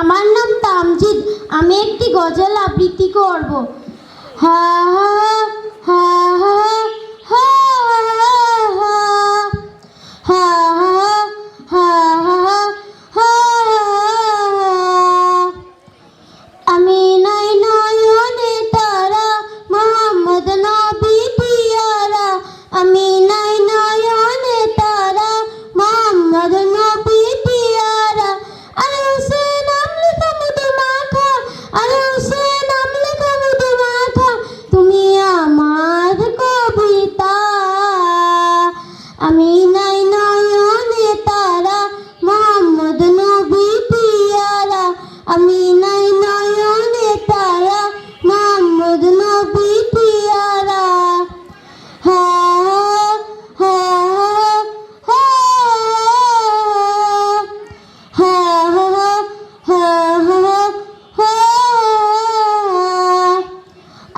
আমার নাম তামজিদ আমি একটি গজল আবৃত্তি করব। হা হা হা হা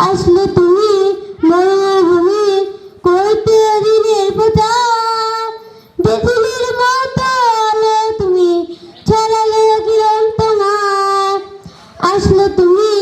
আসলে তুমি মরুভূমি করতে দিনের প্রচার পৃথিবীর মতো তুমি ছড়ালে কিরণ তোমার। আসলে তুমি